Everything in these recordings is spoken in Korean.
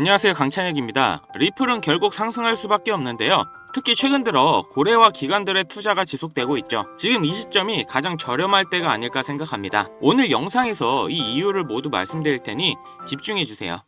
안녕하세요 강찬혁입니다. 리플은 결국 상승할 수밖에 없는데요. 특히 최근 들어 고래와 기관들의 투자가 지속되고 있죠. 지금 이 시점이 가장 저렴할 때가 아닐까 생각합니다. 오늘 영상에서 이 이유를 모두 말씀드릴 테니 집중해주세요.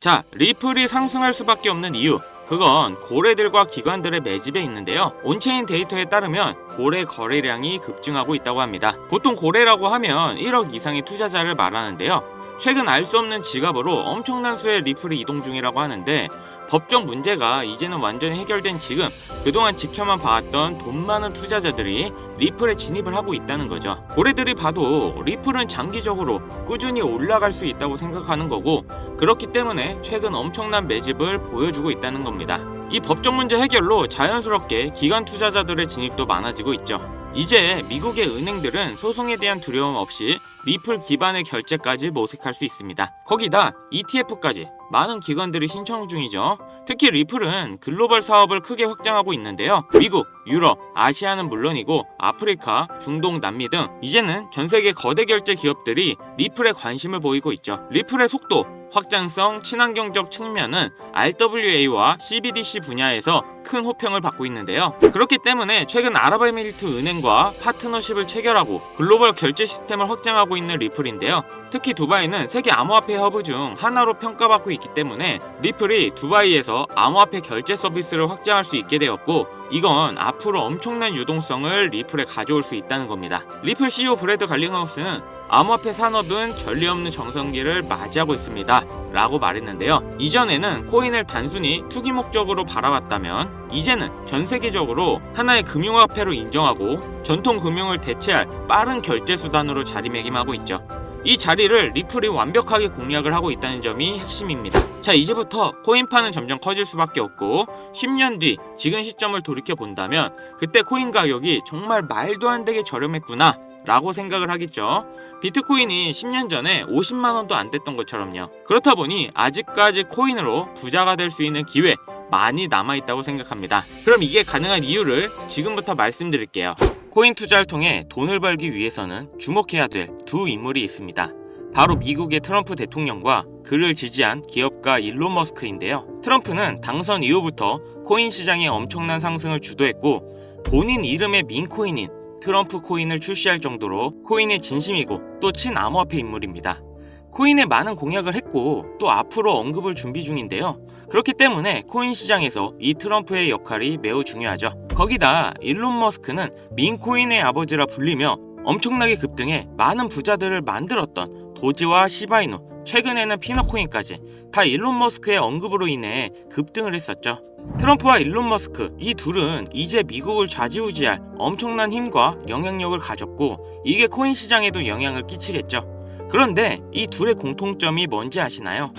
자, 리플이 상승할 수밖에 없는 이유. 그건 고래들과 기관들의 매집에 있는데요. 온체인 데이터에 따르면 고래 거래량이 급증하고 있다고 합니다. 보통 고래라고 하면 1억 이상의 투자자를 말하는데요. 최근 알 수 없는 지갑으로 엄청난 수의 리플이 이동 중이라고 하는데 법적 문제가 이제는 완전히 해결된 지금 그동안 지켜만 봐왔던 돈 많은 투자자들이 리플에 진입을 하고 있다는 거죠. 고래들이 봐도 리플은 장기적으로 꾸준히 올라갈 수 있다고 생각하는 거고 그렇기 때문에 최근 엄청난 매집을 보여주고 있다는 겁니다. 이 법적 문제 해결로 자연스럽게 기관 투자자들의 진입도 많아지고 있죠. 이제 미국의 은행들은 소송에 대한 두려움 없이 리플 기반의 결제까지 모색할 수 있습니다. 거기다 ETF까지 많은 기관들이 신청 중이죠. 특히 리플은 글로벌 사업을 크게 확장하고 있는데요. 미국, 유럽, 아시아는 물론이고 아프리카, 중동, 남미 등 이제는 전 세계 거대 결제 기업들이 리플에 관심을 보이고 있죠. 리플의 속도, 확장성, 친환경적 측면은 RWA와 CBDC 분야에서 큰 호평을 받고 있는데요. 그렇기 때문에 최근 아랍에미리트 은행과 파트너십을 체결하고 글로벌 결제 시스템을 확장하고 있는 리플인데요. 특히 두바이는 세계 암호화폐 허브 중 하나로 평가받고 있기 때문에 리플이 두바이에서 암호화폐 결제 서비스를 확장할 수 있게 되었고 이건 앞으로 엄청난 유동성을 리플에 가져올 수 있다는 겁니다. 리플 CEO 브래드 갈링하우스는 암호화폐 산업은 전례 없는 정성기를 맞이하고 있습니다. 라고 말했는데요. 이전에는 코인을 단순히 투기 목적으로 바라봤다면 이제는 전 세계적으로 하나의 금융화폐로 인정하고 전통 금융을 대체할 빠른 결제 수단으로 자리매김하고 있죠. 이 자리를 리플이 완벽하게 공략을 하고 있다는 점이 핵심입니다. 자, 이제부터 코인파는 점점 커질 수밖에 없고 10년 뒤 지금 시점을 돌이켜 본다면 그때 코인 가격이 정말 말도 안 되게 저렴했구나 라고 생각을 하겠죠. 비트코인이 10년 전에 50만 원도 안 됐던 것처럼요. 그렇다 보니 아직까지 코인으로 부자가 될 수 있는 기회 많이 남아 있다고 생각합니다. 그럼 이게 가능한 이유를 지금부터 말씀드릴게요. 코인 투자를 통해 돈을 벌기 위해서는 주목해야 될 두 인물이 있습니다. 바로 미국의 트럼프 대통령과 그를 지지한 기업가 일론 머스크인데요. 트럼프는 당선 이후부터 코인 시장의 엄청난 상승을 주도했고 본인 이름의 민코인인 트럼프 코인을 출시할 정도로 코인의 진심이고 또 친암호화폐 인물입니다. 코인에 많은 공약을 했고 또 앞으로 언급을 준비 중인데요. 그렇기 때문에 코인 시장에서 이 트럼프의 역할이 매우 중요하죠. 거기다 일론 머스크는 민코인의 아버지라 불리며 엄청나게 급등해 많은 부자들을 만들었던 도지와 시바이누, 최근에는 피너코인까지 다 일론 머스크의 언급으로 인해 급등을 했었죠. 트럼프와 일론 머스크 이 둘은 이제 미국을 좌지우지할 엄청난 힘과 영향력을 가졌고 이게 코인 시장에도 영향을 끼치겠죠. 그런데 이 둘의 공통점이 뭔지 아시나요?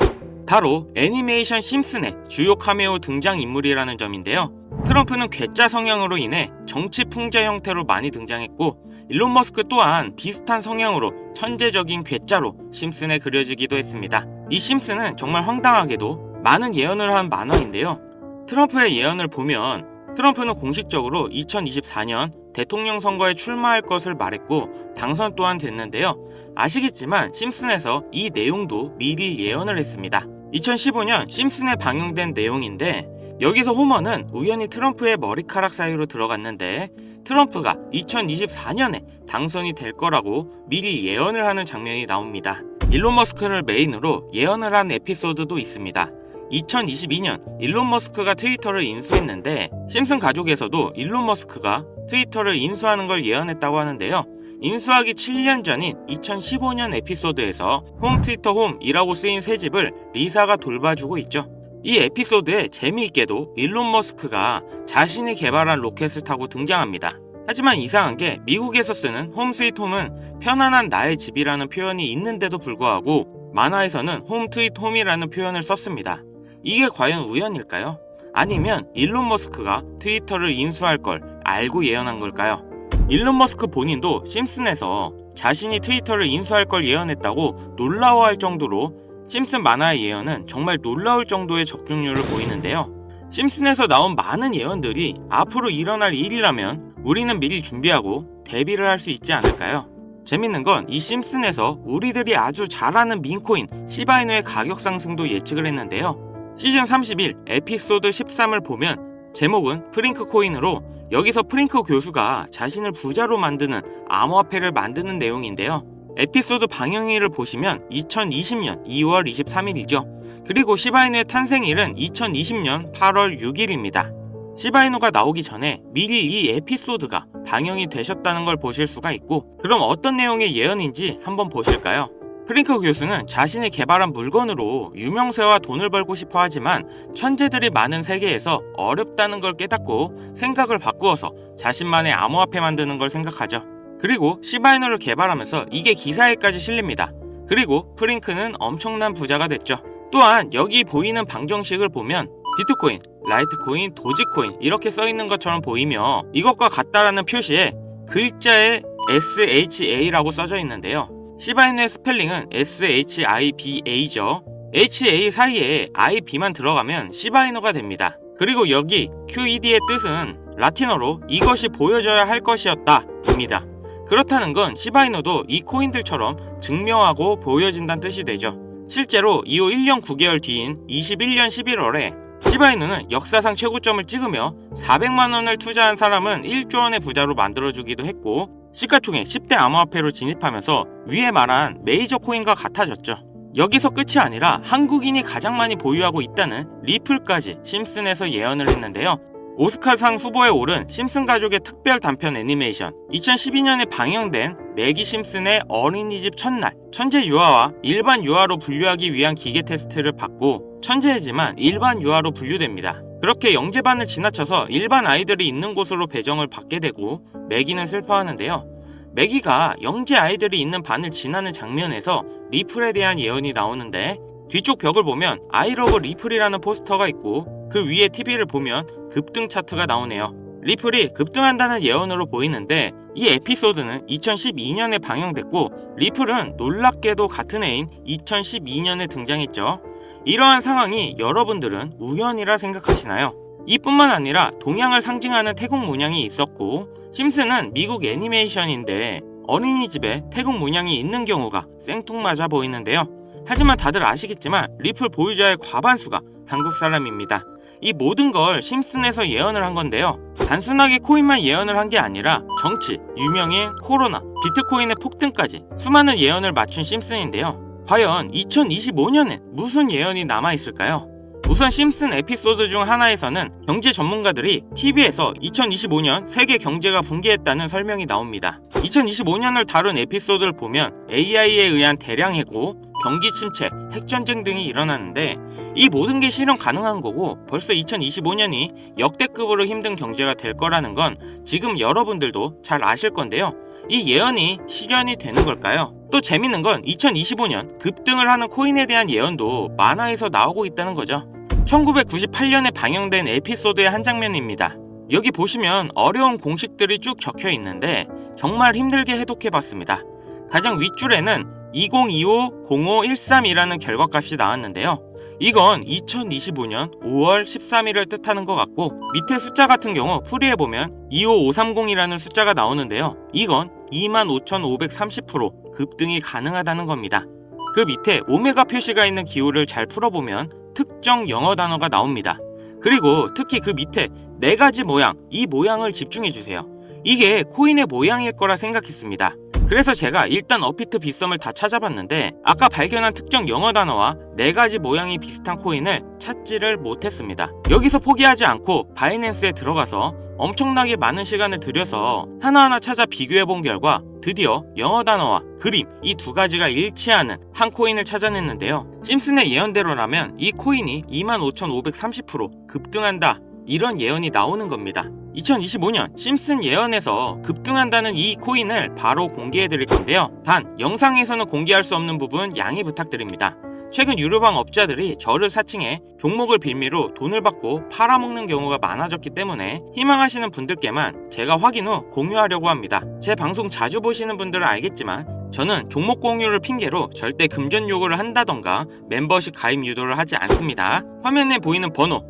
바로 애니메이션 심슨의 주요 카메오 등장 인물이라는 점인데요. 트럼프는 괴짜 성향으로 인해 정치 풍자 형태로 많이 등장했고 일론 머스크 또한 비슷한 성향으로 천재적인 괴짜로 심슨에 그려지기도 했습니다. 이 심슨은 정말 황당하게도 많은 예언을 한 만화인데요. 트럼프의 예언을 보면 트럼프는 공식적으로 2024년 대통령 선거에 출마할 것을 말했고 당선 또한 됐는데요. 아시겠지만 심슨에서 이 내용도 미리 예언을 했습니다. 2015년 심슨에 방영된 내용인데 여기서 호머는 우연히 트럼프의 머리카락 사이로 들어갔는데 트럼프가 2024년에 당선이 될 거라고 미리 예언을 하는 장면이 나옵니다. 일론 머스크를 메인으로 예언을 한 에피소드도 있습니다. 2022년 일론 머스크가 트위터를 인수했는데 심슨 가족에서도 일론 머스크가 트위터를 인수하는 걸 예언했다고 하는데요. 인수하기 7년 전인 2015년 에피소드에서 홈 트위터 홈이라고 쓰인 새 집을 리사가 돌봐주고 있죠. 이 에피소드에 재미있게도 일론 머스크가 자신이 개발한 로켓을 타고 등장합니다. 하지만 이상한 게 미국에서 쓰는 홈 스위트 홈은 편안한 나의 집이라는 표현이 있는데도 불구하고 만화에서는 홈 트윗 홈이라는 표현을 썼습니다. 이게 과연 우연일까요? 아니면 일론 머스크가 트위터를 인수할 걸 알고 예언한 걸까요? 일론 머스크 본인도 심슨에서 자신이 트위터를 인수할 걸 예언했다고 놀라워할 정도로 심슨 만화의 예언은 정말 놀라울 정도의 적중률을 보이는데요. 심슨에서 나온 많은 예언들이 앞으로 일어날 일이라면 우리는 미리 준비하고 대비를 할 수 있지 않을까요? 재밌는 건 이 심슨에서 우리들이 아주 잘 아는 민코인 시바이누의 가격 상승도 예측을 했는데요. 시즌 31 에피소드 13을 보면 제목은 프링크 코인으로 여기서 프링크 교수가 자신을 부자로 만드는 암호화폐를 만드는 내용인데요. 에피소드 방영일을 보시면 2020년 2월 23일이죠. 그리고 시바이누의 탄생일은 2020년 8월 6일입니다. 시바이누가 나오기 전에 미리 이 에피소드가 방영이 되셨다는 걸 보실 수가 있고 그럼 어떤 내용의 예언인지 한번 보실까요? 프링크 교수는 자신이 개발한 물건으로 유명세와 돈을 벌고 싶어 하지만 천재들이 많은 세계에서 어렵다는 걸 깨닫고 생각을 바꾸어서 자신만의 암호화폐 만드는 걸 생각하죠. 그리고 시바이누를 개발하면서 이게 기사에까지 실립니다. 그리고 프링크는 엄청난 부자가 됐죠. 또한 여기 보이는 방정식을 보면 비트코인, 라이트코인, 도지코인 이렇게 써 있는 것처럼 보이며 이것과 같다라는 표시에 글자에 SHA라고 써져 있는데요. 시바이누의 스펠링은 SHIBA죠. HA 사이에 IB만 들어가면 시바이누가 됩니다. 그리고 여기 QED의 뜻은 라틴어로 이것이 보여져야 할 것이었다 입니다. 그렇다는 건 시바이누도 이 코인들처럼 증명하고 보여진다는 뜻이 되죠. 실제로 이후 1년 9개월 뒤인 21년 11월에 시바이누는 역사상 최고점을 찍으며 400만 원을 투자한 사람은 1조 원의 부자로 만들어주기도 했고 시가총액 10대 암호화폐로 진입하면서 위에 말한 메이저 코인과 같아졌죠. 여기서 끝이 아니라 한국인이 가장 많이 보유하고 있다는 리플까지 심슨에서 예언을 했는데요. 오스카상 후보에 오른 심슨 가족의 특별 단편 애니메이션 2012년에 방영된 매기 심슨의 어린이집 첫날 천재 유아와 일반 유아로 분류하기 위한 기계 테스트를 받고 천재이지만 일반 유아로 분류됩니다. 그렇게 영재반을 지나쳐서 일반 아이들이 있는 곳으로 배정을 받게 되고 매기는 슬퍼하는데요. 매기가 영재 아이들이 있는 반을 지나는 장면에서 리플에 대한 예언이 나오는데 뒤쪽 벽을 보면 아이러브 리플이라는 포스터가 있고 그 위에 TV를 보면 급등 차트가 나오네요. 리플이 급등한다는 예언으로 보이는데 이 에피소드는 2012년에 방영됐고 리플은 놀랍게도 같은 해인 2012년에 등장했죠. 이러한 상황이 여러분들은 우연이라 생각하시나요? 이뿐만 아니라 동양을 상징하는 태국 문양이 있었고 심슨은 미국 애니메이션인데 어린이집에 태국 문양이 있는 경우가 생뚱맞아 보이는데요. 하지만 다들 아시겠지만 리플 보유자의 과반수가 한국 사람입니다. 이 모든 걸 심슨에서 예언을 한 건데요. 단순하게 코인만 예언을 한 게 아니라 정치, 유명인, 코로나, 비트코인의 폭등까지 수많은 예언을 맞춘 심슨인데요. 과연 2025년엔 무슨 예언이 남아 있을까요? 우선 심슨 에피소드 중 하나에서는 경제 전문가들이 TV에서 2025년 세계 경제가 붕괴했다는 설명이 나옵니다. 2025년을 다룬 에피소드를 보면 AI에 의한 대량 해고, 경기 침체, 핵전쟁 등이 일어나는데 이 모든 게 실현 가능한 거고 벌써 2025년이 역대급으로 힘든 경제가 될 거라는 건 지금 여러분들도 잘 아실 건데요. 이 예언이 실현이 되는 걸까요? 또 재밌는 건 2025년 급등을 하는 코인에 대한 예언도 만화에서 나오고 있다는 거죠. 1998년에 방영된 에피소드의 한 장면입니다. 여기 보시면 어려운 공식들이 쭉 적혀 있는데 정말 힘들게 해독해 봤습니다. 가장 윗줄에는 2025-0513이라는 결과값이 나왔는데요. 이건 2025년 5월 13일을 뜻하는 것 같고 밑에 숫자 같은 경우 풀이해보면 25530이라는 숫자가 나오는데요. 이건 25,530% 급등이 가능하다는 겁니다. 그 밑에 오메가 표시가 있는 기호를 잘 풀어보면 특정 영어 단어가 나옵니다. 그리고 특히 그 밑에 네 가지 모양, 이 모양을 집중해주세요. 이게 코인의 모양일 거라 생각했습니다. 그래서 제가 일단 어피트 빗썸을 다 찾아봤는데 아까 발견한 특정 영어 단어와 네 가지 모양이 비슷한 코인을 찾지를 못했습니다. 여기서 포기하지 않고 바이낸스에 들어가서 엄청나게 많은 시간을 들여서 하나하나 찾아 비교해 본 결과 드디어 영어 단어와 그림 이 두 가지가 일치하는 한 코인을 찾아냈는데요. 심슨의 예언대로라면 이 코인이 25,530% 급등한다. 이런 예언이 나오는 겁니다. 2025년 심슨 예언에서 급등한다는 이 코인을 바로 공개해 드릴 건데요. 단 영상에서는 공개할 수 없는 부분 양해 부탁드립니다. 최근 유료방 업자들이 저를 사칭해 종목을 빌미로 돈을 받고 팔아먹는 경우가 많아졌기 때문에 희망하시는 분들께만 제가 확인 후 공유하려고 합니다. 제 방송 자주 보시는 분들은 알겠지만 저는 종목 공유를 핑계로 절대 금전 요구를 한다던가 멤버십 가입 유도를 하지 않습니다. 화면에 보이는 번호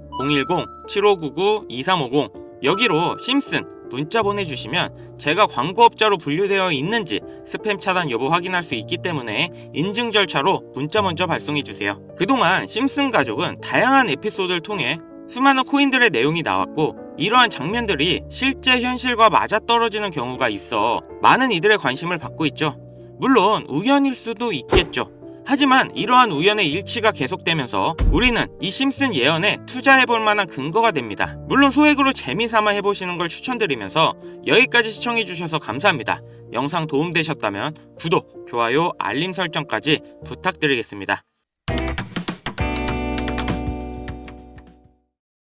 010-7599-2350 여기로 심슨 문자 보내주시면 제가 광고업자로 분류되어 있는지 스팸 차단 여부 확인할 수 있기 때문에 인증 절차로 문자 먼저 발송해주세요. 그동안 심슨 가족은 다양한 에피소드를 통해 수많은 코인들의 내용이 나왔고 이러한 장면들이 실제 현실과 맞아떨어지는 경우가 있어 많은 이들의 관심을 받고 있죠. 물론 우연일 수도 있겠죠. 하지만 이러한 우연의 일치가 계속되면서 우리는 이 심슨 예언에 투자해볼 만한 근거가 됩니다. 물론 소액으로 재미삼아 해보시는 걸 추천드리면서 여기까지 시청해주셔서 감사합니다. 영상 도움되셨다면 구독, 좋아요, 알림 설정까지 부탁드리겠습니다.